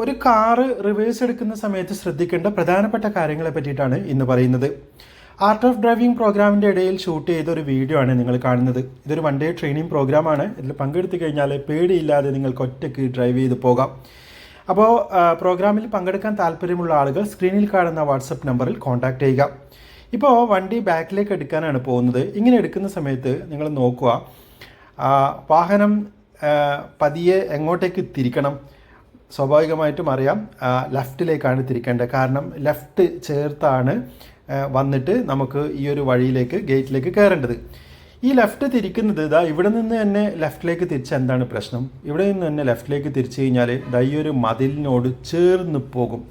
ഒരു car reverse എടുക്കുന്ന സമയത്ത് ശ്രദ്ധിക്കേണ്ട പ്രധാനപ്പെട്ട കാര്യങ്ങളെ പറ്റിയിട്ടാണ് ഇന്ന് പറയുന്നത്. ആർട്ട് ഓഫ് ഡ്രൈവിംഗ് പ്രോഗ്രാമിന്റെ ഇടയിൽ ഷൂട്ട് ചെയ്ത ഒരു വീഡിയോ ആണ് നിങ്ങൾ കാണുന്നത്. ഇതൊരു വൺ ഡേ ട്രെയിനിങ് പ്രോഗ്രാമാണ് ഇതിൽ പങ്കെടുത്തു കഴിഞ്ഞാൽ പേടിയില്ലാതെ നിങ്ങൾക്ക് ഒറ്റയ്ക്ക് ഡ്രൈവ് ചെയ്ത് പോകാം. അപ്പോൾ പ്രോഗ്രാമിൽ പങ്കെടുക്കാൻ താല്പര്യമുള്ള ആളുകൾ സ്ക്രീനിൽ കാണുന്ന വാട്സപ്പ് നമ്പറിൽ കോൺടാക്ട് ചെയ്യുക. ഇപ്പോൾ വണ്ടി ബാക്കിലേക്ക് എടുക്കാനാണ് പോകുന്നത്. ഇങ്ങനെ എടുക്കുന്ന സമയത്ത് നിങ്ങൾ നോക്കുക വാഹനം പതിയെ എങ്ങോട്ടേക്ക് തിരിക്കണം. സ്വാഭാവികമായിട്ടും അറിയാം ലെഫ്റ്റിലേക്കാണ് തിരിക്കേണ്ടത്. കാരണം ലെഫ്റ്റ് ചേർത്താണ് വന്നിട്ട് നമുക്ക് ഈ ഒരു വഴിയിലേക്ക് ഗേറ്റിലേക്ക് കയറേണ്ടത്. ഈ ലെഫ്റ്റ് തിരിക്കുന്നത് ഇതാ ഇവിടെ നിന്ന് തന്നെ ലെഫ്റ്റിലേക്ക് തിരിച്ച എന്താണ് പ്രശ്നം? ഇവിടെ നിന്ന് തന്നെ ലെഫ്റ്റിലേക്ക് തിരിച്ചു കഴിഞ്ഞാൽ ദാ ഈ ഒരു മതിലിനോട് ചേർന്ന് പോകും.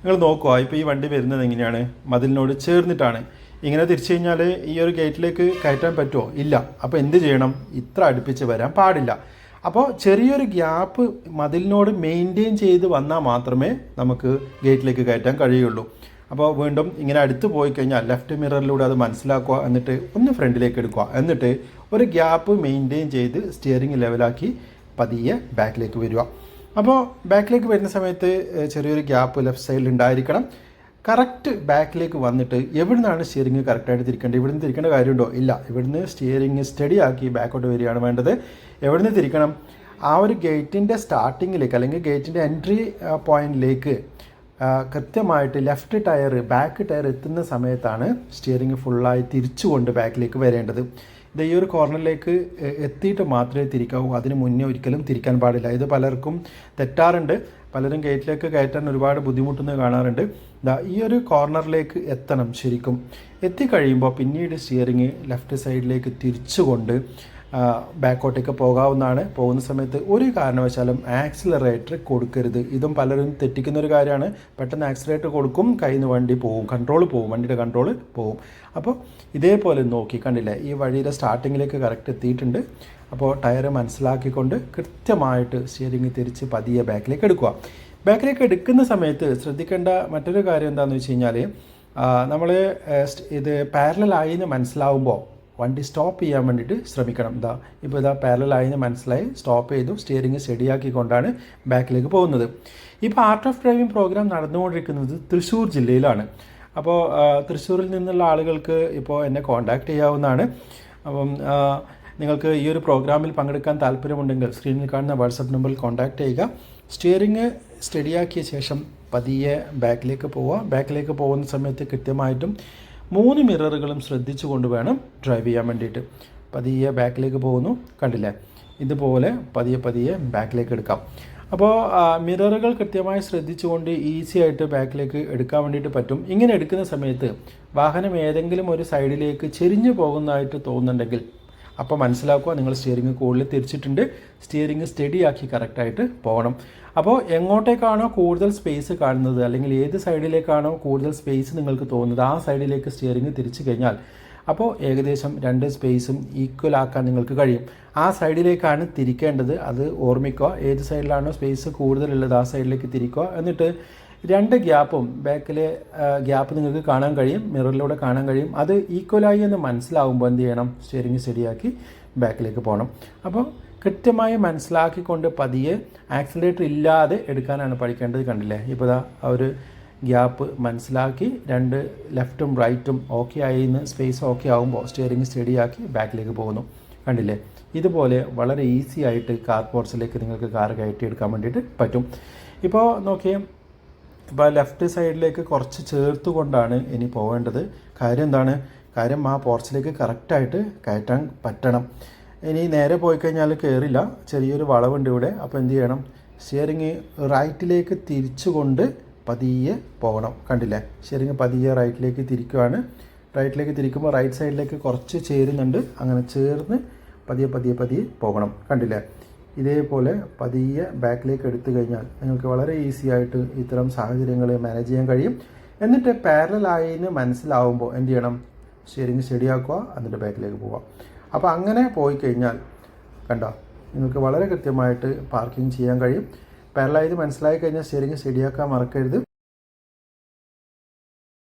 നിങ്ങൾ നോക്കുക ഇപ്പോൾ ഈ വണ്ടി വരുന്നത് എങ്ങനെയാണ്? മതിലിനോട് ചേർന്നിട്ടാണ്. ഇങ്ങനെ തിരിച്ചു കഴിഞ്ഞാൽ ഈ ഒരു ഗേറ്റിലേക്ക് കയറ്റാൻ പറ്റുമോ ഇല്ല. അപ്പോൾ എന്ത് ചെയ്യണം? ഇത്ര അടുപ്പിച്ച് വരാൻ പാടില്ല. അപ്പോൾ ചെറിയൊരു ഗ്യാപ്പ് മതിലിനോട് മെയിന്റെയിൻ ചെയ്ത് വന്നാൽ മാത്രമേ നമുക്ക് ഗേറ്റിലേക്ക് കയറ്റാൻ കഴിയുള്ളൂ. അപ്പോൾ വീണ്ടും ഇങ്ങനെ അടുത്ത് പോയി കഴിഞ്ഞാൽ ലെഫ്റ്റ് മിററിലൂടെ അത് മനസ്സിലാക്കുക എന്നിട്ട് ഒന്ന് ഫ്രണ്ടിലേക്ക് എടുക്കുക. എന്നിട്ട് ഒരു ഗ്യാപ്പ് മെയിന്റെയിൻ ചെയ്ത് സ്റ്റിയറിംഗ് ലെവലാക്കി പതിയെ ബാക്കിലേക്ക് വരിക. അപ്പോൾ ബാക്കിലേക്ക് വരുന്ന സമയത്ത് ചെറിയൊരു ഗ്യാപ്പ് ലെഫ്റ്റ് സൈഡിൽ ഉണ്ടായിരിക്കണം. കറക്റ്റ് ബാക്കിലേക്ക് വന്നിട്ട് എവിടുന്നാണ് സ്റ്റിയറിംഗ് കറക്റ്റായിട്ട് തിരിക്കേണ്ടത്? ഇവിടുന്ന് തിരിക്കേണ്ട കാര്യമുണ്ടോ? ഇല്ല. ഇവിടുന്ന് സ്റ്റിയറിംഗ് സ്റ്റഡി ആക്കി ബാക്കോട്ട് വരികയാണ് വേണ്ടത്. എവിടുന്ന് തിരിക്കണം? ആ ഒരു ഗേറ്റിന്റെ സ്റ്റാർട്ടിങ്ങിലേക്ക് അല്ലെങ്കിൽ ഗേറ്റിന്റെ എൻട്രി പോയിന്റിലേക്ക് കൃത്യമായിട്ട് ലെഫ്റ്റ് ടയർ ബാക്ക് ടയർ എത്തുന്ന സമയത്താണ് സ്റ്റിയറിംഗ് ഫുള്ളായി തിരിച്ചുകൊണ്ട് ബാക്കിലേക്ക് വരേണ്ടത്. ഈ ഒരു കോർണറിലേക്ക് എത്തിയിട്ട് മാത്രമേ തിരിക്കാവൂ. അതിന് മുന്നേ ഒരിക്കലും തിരിക്കാൻ പാടില്ല. ഇത് പലർക്കും തെറ്റാറുണ്ട്. പലരും ഗേറ്റിലേക്ക് കയറ്റാൻ ഒരുപാട് ബുദ്ധിമുട്ടുന്നത് കാണാറുണ്ട്. ദാ ഈ ഒരു കോർണറിലേക്ക് എത്തണം ശരിക്കും. എത്തിക്കഴിയുമ്പോൾ പിന്നീട് സ്റ്റിയറിങ് ലെഫ്റ്റ് സൈഡിലേക്ക് തിരിച്ചുകൊണ്ട് ബാക്കോട്ടേക്ക് പോകാവുന്നതാണ്. പോകുന്ന സമയത്ത് ഒരു കാരണവശാലും ആക്സിലറേറ്റർ കൊടുക്കരുത്. ഇതും പലരും തെറ്റിക്കുന്ന ഒരു കാര്യമാണ്. പെട്ടെന്ന് ആക്സിലറേറ്റർ കൊടുക്കും കയ്യിൽ നിന്ന് വണ്ടി പോവും കൺട്രോൾ പോവും വണ്ടിയുടെ കൺട്രോൾ പോവും. അപ്പോൾ ഇതേപോലെ നോക്കി കണ്ടില്ലേ ഈ വഴിയുടെ സ്റ്റാർട്ടിങ്ങിലേക്ക് കറക്റ്റ് എത്തിയിട്ടുണ്ട്. അപ്പോൾ ടയർ മനസ്സിലാക്കിക്കൊണ്ട് കൃത്യമായിട്ട് സ്റ്റിയറിംഗ് തിരിച്ച് പതിയെ ബാക്കിലേക്ക് എടുക്കുക. ബാക്കിലേക്ക് എടുക്കുന്ന സമയത്ത് ശ്രദ്ധിക്കേണ്ട മറ്റൊരു കാര്യം എന്താണെന്ന് വെച്ച് കഴിഞ്ഞാൽ നമ്മൾ ഇത് പാരലായി എന്ന് മനസ്സിലാവുമ്പോൾ വണ്ടി സ്റ്റോപ്പ് ചെയ്യാൻ വേണ്ടിയിട്ട് ശ്രമിക്കണം. ഇതാ ഇപ്പോൾ ഇതാ പാരലായി എന്ന് മനസ്സിലായി. സ്റ്റോപ്പ് ചെയ്തു സ്റ്റിയറിംഗ് സ്റ്റഡിയാക്കിക്കൊണ്ടാണ് ബാക്കിലേക്ക് പോകുന്നത്. ഇപ്പോൾ ആർട്ട് ഓഫ് ഡ്രൈവിംഗ് പ്രോഗ്രാം നടന്നുകൊണ്ടിരിക്കുന്നത് തൃശ്ശൂർ ജില്ലയിലാണ്. അപ്പോൾ തൃശ്ശൂരിൽ നിന്നുള്ള ആളുകൾക്ക് ഇപ്പോൾ എന്നെ കോൺടാക്റ്റ് ചെയ്യാവുന്നതാണ്. അപ്പം നിങ്ങൾക്ക് ഈ ഒരു പ്രോഗ്രാമിൽ പങ്കെടുക്കാൻ താല്പര്യമുണ്ടെങ്കിൽ സ്ക്രീനിൽ കാണുന്ന വാട്സപ്പ് നമ്പറിൽ കോൺടാക്റ്റ് ചെയ്യുക. സ്റ്റിയറിംഗ് സ്റ്റഡിയാക്കിയ ശേഷം പതിയെ ബാക്കിലേക്ക് പോവുക. ബാക്കിലേക്ക് പോകുന്ന സമയത്ത് കൃത്യമായിട്ടും മൂന്ന് മിററുകളും ശ്രദ്ധിച്ചുകൊണ്ട് വേണം ഡ്രൈവ് ചെയ്യാൻ വേണ്ടിയിട്ട്. പതിയെ ബാക്കിലേക്ക് പോകുന്നു. കണ്ടില്ലേ? ഇതുപോലെ പതിയെ പതിയെ ബാക്കിലേക്ക് എടുക്കാം. അപ്പോൾ മിററുകൾ കൃത്യമായി ശ്രദ്ധിച്ചുകൊണ്ട് ഈസി ആയിട്ട് ബാക്കിലേക്ക് എടുക്കാൻ വേണ്ടിയിട്ട് പറ്റും. ഇങ്ങനെ എടുക്കുന്ന സമയത്ത് വാഹനം ഏതെങ്കിലും ഒരു സൈഡിലേക്ക് ചെരിഞ്ഞു പോകുന്നതായിട്ട് തോന്നുന്നുണ്ടെങ്കിൽ അപ്പോൾ മനസ്സിലാക്കുക നിങ്ങൾ സ്റ്റിയറിംഗ് കൂടുതൽ തിരിച്ചിട്ടുണ്ട്. സ്റ്റിയറിംഗ് സ്റ്റഡി ആക്കി കറക്റ്റായിട്ട് പോകണം. അപ്പോൾ എങ്ങോട്ടേക്കാണോ കൂടുതൽ സ്പേസ് കാണുന്നത് അല്ലെങ്കിൽ ഏത് സൈഡിലേക്കാണോ കൂടുതൽ സ്പേസ് നിങ്ങൾക്ക് തോന്നുന്നത് ആ സൈഡിലേക്ക് സ്റ്റിയറിംഗ് തിരിച്ചു കഴിഞ്ഞാൽ അപ്പോൾ ഏകദേശം രണ്ട് സ്പേസും ഈക്വൽ ആക്കാൻ നിങ്ങൾക്ക് കഴിയും. ആ സൈഡിലേക്കാണ് തിരിക്കേണ്ടത്. അത് ഓർമ്മിക്കുക. ഏത് സൈഡിലാണോ സ്പേസ് കൂടുതലുള്ളത് ആ സൈഡിലേക്ക് തിരിക്കുക. എന്നിട്ട് രണ്ട് ഗ്യാപ്പും ബാക്കിലെ ഗ്യാപ്പ് നിങ്ങൾക്ക് കാണാൻ കഴിയും മിററിലൂടെ കാണാൻ കഴിയും. അത് ഈക്വലായി എന്ന് മനസ്സിലാവുമ്പോൾ എന്ത് ചെയ്യണം? സ്റ്റിയറിങ് ശരിയാക്കി ബാക്കിലേക്ക് പോകണം. അപ്പോൾ കൃത്യമായി മനസ്സിലാക്കിക്കൊണ്ട് പതിയെ ആക്സിലേറ്റർ ഇല്ലാതെ എടുക്കാനാണ് പഠിക്കേണ്ടത് കണ്ടില്ലേ? ഇപ്പോൾ ആ ഒരു ഗ്യാപ്പ് മനസ്സിലാക്കി രണ്ട് ലെഫ്റ്റും റൈറ്റും ഓക്കെ ആയിന്ന് സ്പേസ് ഓക്കെ ആകുമ്പോൾ സ്റ്റിയറിംഗ് സ്റ്റഡിയാക്കി ബാക്കിലേക്ക് പോകുന്നു കണ്ടില്ലേ? ഇതുപോലെ വളരെ ഈസി ആയിട്ട് കാർ പോർട്സിലേക്ക് നിങ്ങൾക്ക് കാർ കയറ്റി എടുക്കാൻ വേണ്ടിയിട്ട് പറ്റും. ഇപ്പോൾ നോക്കിയേ ഇപ്പോൾ ലെഫ്റ്റ് സൈഡിലേക്ക് കുറച്ച് ചേർത്ത് കൊണ്ടാണ് ഇനി പോകേണ്ടത് കാര്യം എന്താണ്? കാര്യം ആ പോർച്ചിലേക്ക് കറക്റ്റായിട്ട് കയറ്റാൻ പറ്റണം. ഇനി നേരെ പോയി കഴിഞ്ഞാൽ കയറില്ല ചെറിയൊരു വളവുണ്ട് ഇവിടെ. അപ്പോൾ എന്ത് ചെയ്യണം? സ്റ്റിയറിങ് റൈറ്റിലേക്ക് തിരിച്ചുകൊണ്ട് പതിയെ പോകണം. കണ്ടില്ലേ? സ്റ്റിയറിങ് പതിയെ റൈറ്റിലേക്ക് തിരിക്കുവാണ്. റൈറ്റിലേക്ക് തിരിക്കുമ്പോൾ റൈറ്റ് സൈഡിലേക്ക് കുറച്ച് ചേരുന്നുണ്ട്. അങ്ങനെ ചേർന്ന് പതിയെ പതിയെ പതിയെ പോകണം. കണ്ടില്ലേ? ഇതേപോലെ പതിയെ ബാക്കിലേക്ക് എടുത്തു കഴിഞ്ഞാൽ നിങ്ങൾക്ക് വളരെ ഈസി ആയിട്ട് ഇത്തരം സാഹചര്യങ്ങൾ മാനേജ് ചെയ്യാൻ കഴിയും. എന്നിട്ട് പാരലായി എന്ന് മനസ്സിലാവുമ്പോൾ എന്ത് ചെയ്യണം? സ്റ്റിയറിംഗ് സ്റ്റഡിയാക്കുക എന്നിട്ട് ബാക്കിലേക്ക് പോവുക. അപ്പോൾ അങ്ങനെ പോയി കഴിഞ്ഞാൽ കണ്ടോ നിങ്ങൾക്ക് വളരെ കൃത്യമായിട്ട് പാർക്കിംഗ് ചെയ്യാൻ കഴിയും. പാരലായി മനസ്സിലായി കഴിഞ്ഞാൽ സ്റ്റിയറിംഗ് സ്റ്റഡിയാക്കാൻ മറക്കരുത്.